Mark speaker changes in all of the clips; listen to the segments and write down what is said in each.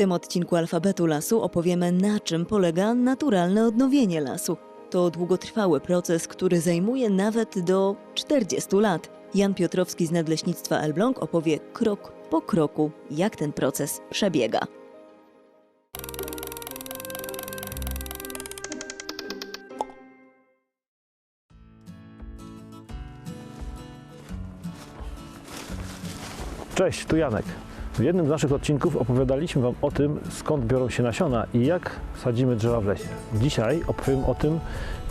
Speaker 1: tym odcinku Alfabetu Lasu opowiemy, na czym polega naturalne odnowienie lasu. To długotrwały proces, który zajmuje nawet do 40 lat. Jan Piotrowski z Nadleśnictwa Elbląg opowie krok po kroku, jak ten proces przebiega.
Speaker 2: Cześć, tu Janek. W jednym z naszych odcinków opowiadaliśmy Wam o tym, skąd biorą się nasiona i jak sadzimy drzewa w lesie. Dzisiaj opowiem o tym,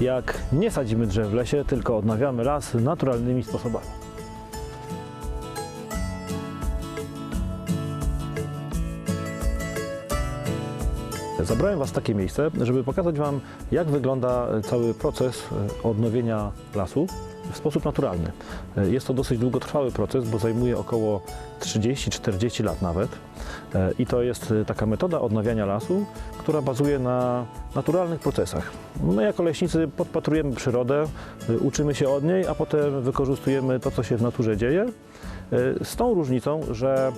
Speaker 2: jak nie sadzimy drzew w lesie, tylko odnawiamy las naturalnymi sposobami. Zabrałem Was w takie miejsce, żeby pokazać Wam, jak wygląda cały proces e, odnowienia lasu w sposób naturalny. E, Jest to dosyć długotrwały proces, bo zajmuje około 30-40 lat nawet. E, I to jest e, taka metoda odnawiania lasu, która bazuje na naturalnych procesach. My jako leśnicy podpatrujemy przyrodę, e, uczymy się od niej, a potem wykorzystujemy to, co się w naturze dzieje. Z tą różnicą, że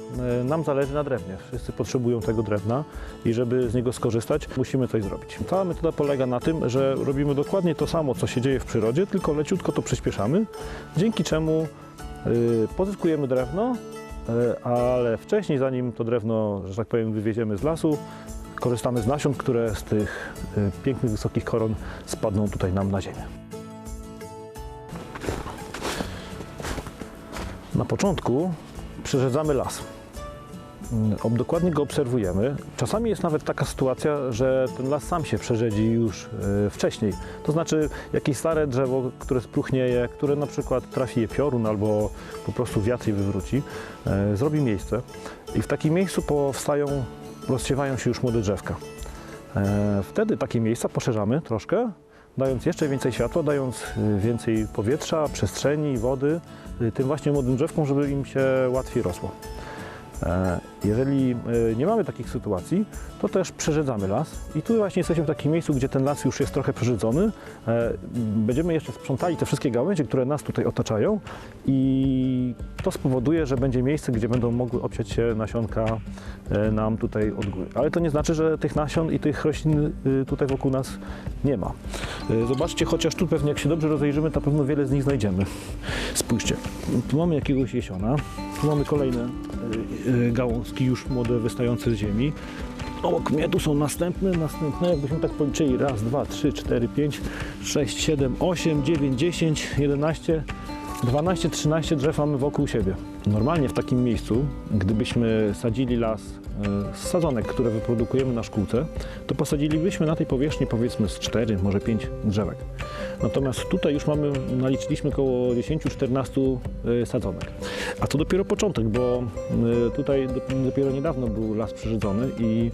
Speaker 2: nam zależy na drewnie. Wszyscy potrzebują tego drewna i żeby z niego skorzystać, musimy coś zrobić. Cała metoda polega na tym, że robimy dokładnie to samo, co się dzieje w przyrodzie, tylko leciutko to przyspieszamy, dzięki czemu pozyskujemy drewno, ale wcześniej, zanim to drewno, że tak powiem, wywieziemy z lasu, korzystamy z nasion, które z tych y, pięknych, wysokich koron spadną tutaj nam na ziemię. Na początku przerzedzamy las. Mm, Dokładnie go obserwujemy. Czasami jest nawet taka sytuacja, że ten las sam się przerzedzi już e, wcześniej. To znaczy jakieś stare drzewo, które spruchnieje, które na przykład trafi je piorun albo po prostu wiatr je wywróci, e, zrobi miejsce i w takim miejscu powstają, rozsiewają się już młode drzewka. E, Wtedy takie miejsca poszerzamy troszkę, dając jeszcze więcej światła, dając więcej powietrza, przestrzeni, wody tym właśnie młodym drzewkom, żeby im się łatwiej rosło. E, Jeżeli y, nie mamy takich sytuacji, to też przerzedzamy las i tu właśnie jesteśmy w takim miejscu, gdzie ten las już jest trochę przerzedzony. E, Będziemy jeszcze sprzątali te wszystkie gałęzie, które nas tutaj otaczają i to spowoduje, że będzie miejsce, gdzie będą mogły obsiać się nasionka e, nam tutaj od góry. Ale to nie znaczy, że tych nasion i tych roślin y, tutaj wokół nas nie ma. E, Zobaczcie, chociaż tu pewnie jak się dobrze rozejrzymy, to pewno wiele z nich znajdziemy. Spójrzcie, tu mamy jakiegoś jesiona, tu mamy kolejne gałązki już młode wystające z ziemi. Obok mnie tu są następne, następne, jakbyśmy tak policzyli, raz, dwa, trzy, cztery, pięć, sześć, siedem, osiem, dziewięć, dziesięć, jedenaście, 12-13 drzew mamy wokół siebie. Normalnie w takim miejscu, gdybyśmy sadzili las e, z sadzonek, które wyprodukujemy na szkółce, to posadzilibyśmy na tej powierzchni powiedzmy z 4, może 5 drzewek. Natomiast tutaj już mamy, naliczyliśmy około 10-14 e, sadzonek. A to dopiero początek, bo e, tutaj dop- dopiero niedawno był las przerzedzony i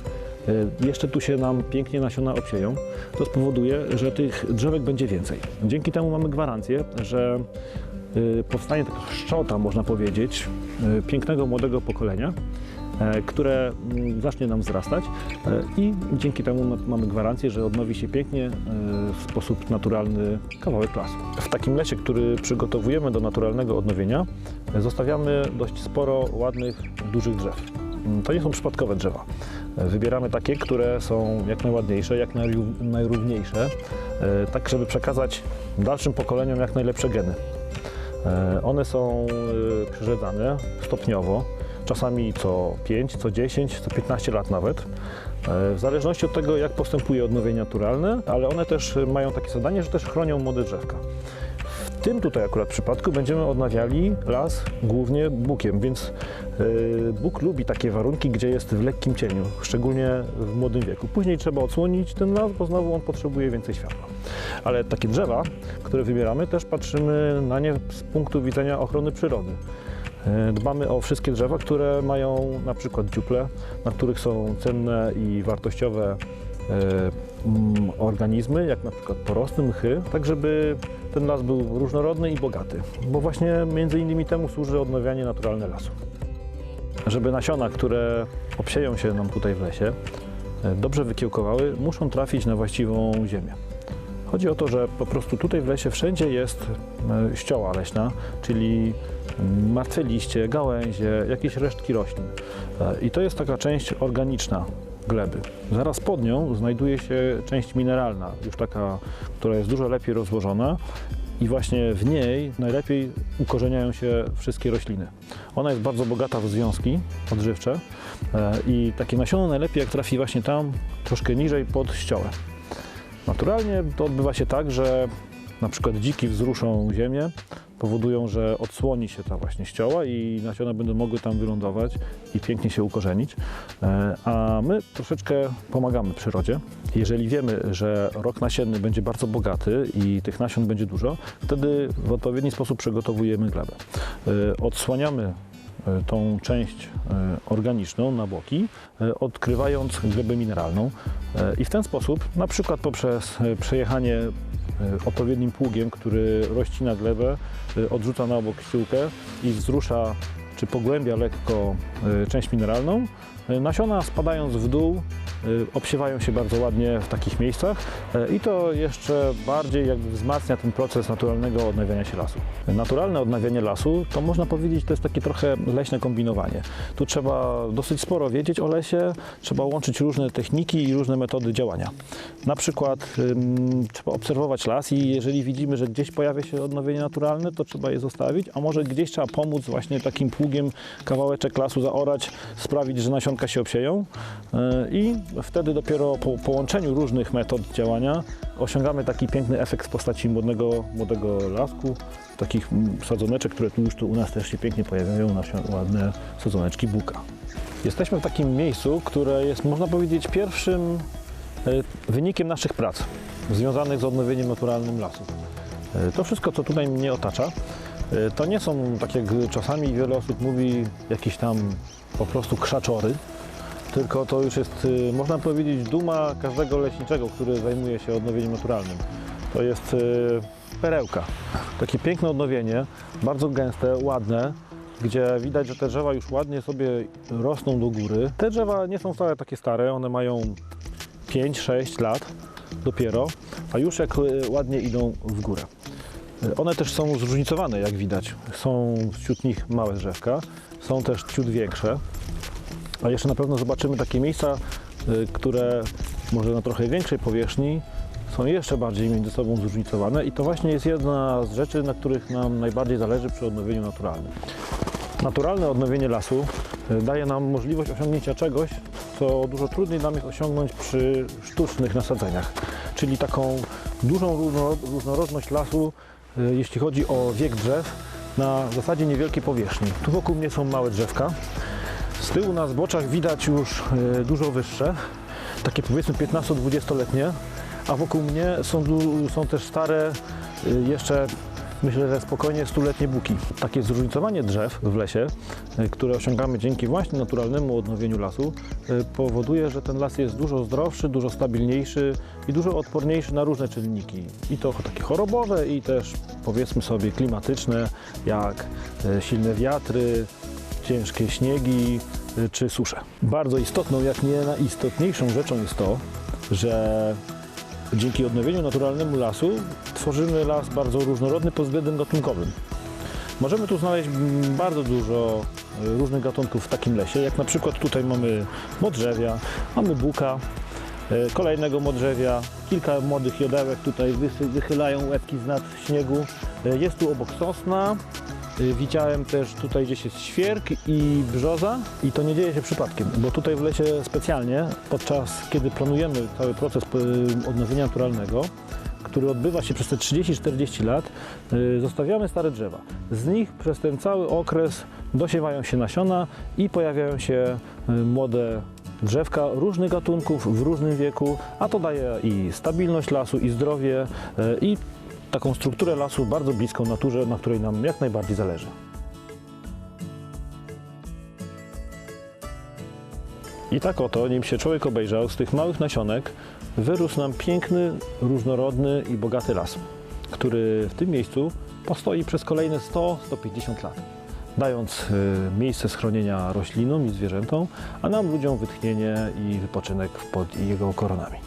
Speaker 2: jeszcze tu się nam pięknie nasiona obsieją. To spowoduje, że tych drzewek będzie więcej. Dzięki temu mamy gwarancję, że powstanie taka szczota, można powiedzieć, y, pięknego młodego pokolenia, e, które mm, zacznie nam wzrastać e, i dzięki temu na- mamy gwarancję, że odnowi się pięknie e, w sposób naturalny kawałek lasu. W takim lesie, który przygotowujemy do naturalnego odnowienia, zostawiamy dość sporo ładnych, dużych drzew. Mm, To nie są przypadkowe drzewa. Wybieramy takie, które są jak najładniejsze, jak najró- najrówniejsze, tak żeby przekazać dalszym pokoleniom jak najlepsze geny. E, One są e, przerzedzane stopniowo, czasami co 5, co 10, co 15 lat nawet. E, W zależności od tego, jak postępuje odnowienie naturalne, ale one też mają takie zadanie, że też chronią młode drzewka. W tym tutaj akurat przypadku będziemy odnawiali las głównie bukiem, więc e, buk lubi takie warunki, gdzie jest w lekkim cieniu, szczególnie w młodym wieku. Później trzeba odsłonić ten las, bo znowu on potrzebuje więcej światła. Ale takie drzewa, które wybieramy, też patrzymy na nie z punktu widzenia ochrony przyrody. E, Dbamy o wszystkie drzewa, które mają na przykład dziuple, na których są cenne i wartościowe e, mm, organizmy, jak na przykład porosty, mchy, tak żeby ten las był różnorodny i bogaty, bo właśnie między innymi temu służy odnawianie naturalne lasu. Żeby nasiona, które obsieją się nam tutaj w lesie, e, dobrze wykiełkowały, muszą trafić na właściwą ziemię. Chodzi o to, że po prostu tutaj w lesie wszędzie jest e, ścioła leśna, czyli martwe liście, gałęzie, jakieś resztki roślin. E, I to jest taka część organiczna gleby. Zaraz pod nią znajduje się część mineralna, już taka, która jest dużo lepiej rozłożona i właśnie w niej najlepiej ukorzeniają się wszystkie rośliny. Ona jest bardzo bogata w związki odżywcze e, i takie nasiono najlepiej jak trafi właśnie tam, troszkę niżej pod ściołę. Naturalnie to odbywa się tak, że na przykład dziki wzruszą ziemię, powodują, że odsłoni się ta właśnie ścioła i nasiona będą mogły tam wylądować i pięknie się ukorzenić. E, A my troszeczkę pomagamy przyrodzie. Jeżeli wiemy, że rok nasienny będzie bardzo bogaty i tych nasion będzie dużo, wtedy w odpowiedni sposób przygotowujemy glebę. E, Odsłaniamy e, tą część organiczną na boki, odkrywając glebę mineralną i w ten sposób, na przykład poprzez przejechanie odpowiednim pługiem, który rozcina glebę, e, odrzuca na bok ściółkę i wzrusza czy pogłębia lekko e, część mineralną, e, nasiona spadając w dół e, obsiewają się bardzo ładnie w takich miejscach e, i to jeszcze bardziej jakby wzmacnia ten proces naturalnego odnawiania się lasu. Naturalne odnawianie lasu to można powiedzieć to jest takie trochę leśne kombinowanie. Tu trzeba dosyć sporo wiedzieć o lesie, trzeba łączyć różne techniki i różne metody działania. Na przykład ym, trzeba obserwować las i jeżeli widzimy, że gdzieś pojawia się odnowienie naturalne, to trzeba je zostawić, a może gdzieś trzeba pomóc właśnie takim pługiem kawałeczek lasu zaorać, sprawić, że nasionka się obsieją yy, i wtedy dopiero po połączeniu różnych metod działania osiągamy taki piękny efekt w postaci młodego, młodego lasku, takich sadzoneczek, które tu już tu u nas też się pięknie pojawiają, nasze ładne sadzoneczki buka. Jesteśmy w takim miejscu, które jest, można powiedzieć, pierwszym e, wynikiem naszych prac związanych z odnowieniem naturalnym lasu. E, To wszystko, co tutaj mnie otacza, e, to nie są, tak jak czasami wiele osób mówi, jakieś tam po prostu krzaczory, tylko to już jest, e, można powiedzieć, duma każdego leśniczego, który zajmuje się odnowieniem naturalnym. To jest e, perełka. Takie piękne odnowienie, bardzo gęste, ładne, gdzie widać, że te drzewa już ładnie sobie rosną do góry. Te drzewa nie są wcale takie stare, one mają 5-6 lat dopiero, a już jak e, ładnie idą w górę. One też są zróżnicowane, jak widać. Są wśród nich małe drzewka, są też ciut większe. A jeszcze na pewno zobaczymy takie miejsca, y, które może na trochę większej powierzchni są jeszcze bardziej między sobą zróżnicowane i to właśnie jest jedna z rzeczy, na których nam najbardziej zależy przy odnowieniu naturalnym. Naturalne odnowienie lasu y, daje nam możliwość osiągnięcia czegoś, co dużo trudniej nam jest osiągnąć przy sztucznych nasadzeniach, czyli taką dużą różno- różnorodność lasu, y, jeśli chodzi o wiek drzew, na zasadzie niewielkiej powierzchni. Tu wokół mnie są małe drzewka, z tyłu na zboczach widać już e, dużo wyższe, takie powiedzmy 15-20-letnie, a wokół mnie są, są też stare, e, jeszcze myślę, że spokojnie stuletnie buki. Takie zróżnicowanie drzew w lesie, e, które osiągamy dzięki właśnie naturalnemu odnowieniu lasu, powoduje, że ten las jest dużo zdrowszy, dużo stabilniejszy i dużo odporniejszy na różne czynniki. I to takie chorobowe, i też powiedzmy sobie klimatyczne, jak silne wiatry, ciężkie śniegi y, czy susze. Bardzo istotną, jak nie najistotniejszą rzeczą jest to, że dzięki odnowieniu naturalnemu lasu tworzymy las bardzo różnorodny pod względem gatunkowym. Możemy tu znaleźć mm, bardzo dużo y, różnych gatunków w takim lesie, jak na przykład tutaj mamy modrzewia, mamy buka, y, kolejnego modrzewia, kilka młodych jodełek tutaj wychylają łebki z nad śniegu. Jest tu obok sosna, Widziałem też tutaj gdzieś jest świerk i brzoza i to nie dzieje się przypadkiem, bo tutaj w lesie specjalnie podczas kiedy planujemy cały proces y, odnowienia naturalnego, który odbywa się przez te 30-40 lat, y, zostawiamy stare drzewa. Z nich przez ten cały okres dosiewają się nasiona i pojawiają się y, młode drzewka różnych gatunków w różnym wieku, a to daje i stabilność lasu, i zdrowie, y, i taką strukturę lasu bardzo bliską naturze, na której nam jak najbardziej zależy. I tak oto, nim się człowiek obejrzał, z tych małych nasionek wyrósł nam piękny, różnorodny i bogaty las, który w tym miejscu postoi przez kolejne 100-150 lat, dając y, miejsce schronienia roślinom i zwierzętom, a nam ludziom wytchnienie i wypoczynek pod jego koronami.